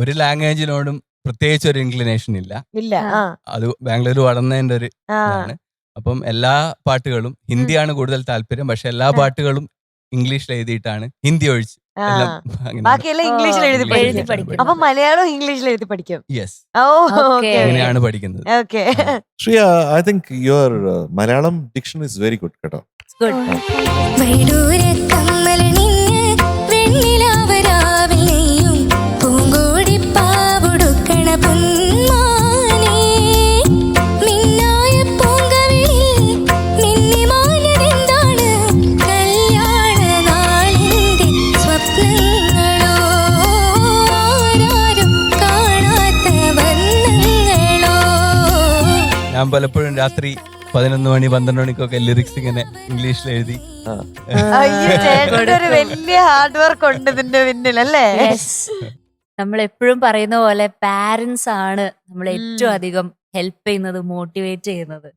ഒരു ലാംഗ്വേജിനോടും പ്രത്യേകിച്ച് ഒരു ഇൻക്ലിനേഷൻ ഇല്ല. ഇല്ല. ആ. അത് ബാംഗ്ലൂർ വളർന്നതിന്റെ ഒരു ആ. ഇതാണ്. അപ്പം എല്ലാ പാട്ടുകളും ഹിന്ദിയാണ് കൂടുതൽ താല്പര്യം. പക്ഷെ എല്ലാ പാട്ടുകളും ഇംഗ്ലീഷിൽ എഴുതിയിട്ടാണ് ഹിന്ദി ഒഴിച്ച് ആ. എല്ലാം അങ്ങനെ ബാക്കിയെല്ലാം ഇംഗ്ലീഷിൽ എഴുതി എഴുതി പഠിക്കും പഠിക്കും അപ്പൊ മലയാളം ഇംഗ്ലീഷിൽ എഴുതി പഠിക്കും. യെസ് ഓ ഓക്കെ അങ്ങനെയാണ് പഠിക്കുന്നത്. Okay Shreya, I think your Malayalam diction is very good കേട്ടോ. ഗുഡ് വൈഡൂരക്കമ്മലണിഞ്ഞ് ഞാൻ പലപ്പോഴും രാത്രി പതിനൊന്ന് മണി പന്ത്രണ്ട് മണിക്കൊക്കെ ലിറിക്സ് ഇങ്ങനെ ഇംഗ്ലീഷിൽ എഴുതി. ഒരു വലിയ ഹാർഡ് വർക്ക് ഉണ്ട് ഇതിന്റെ പിന്നിൽ അല്ലേ? നമ്മൾ എപ്പോഴും പറയുന്ന പോലെ പാരന്റ്സ് ആണ് നമ്മൾ ഏറ്റവും അധികം ഹെൽപ്പ് ചെയ്യുന്നത് മോട്ടിവേറ്റ് ചെയ്യുന്നത്.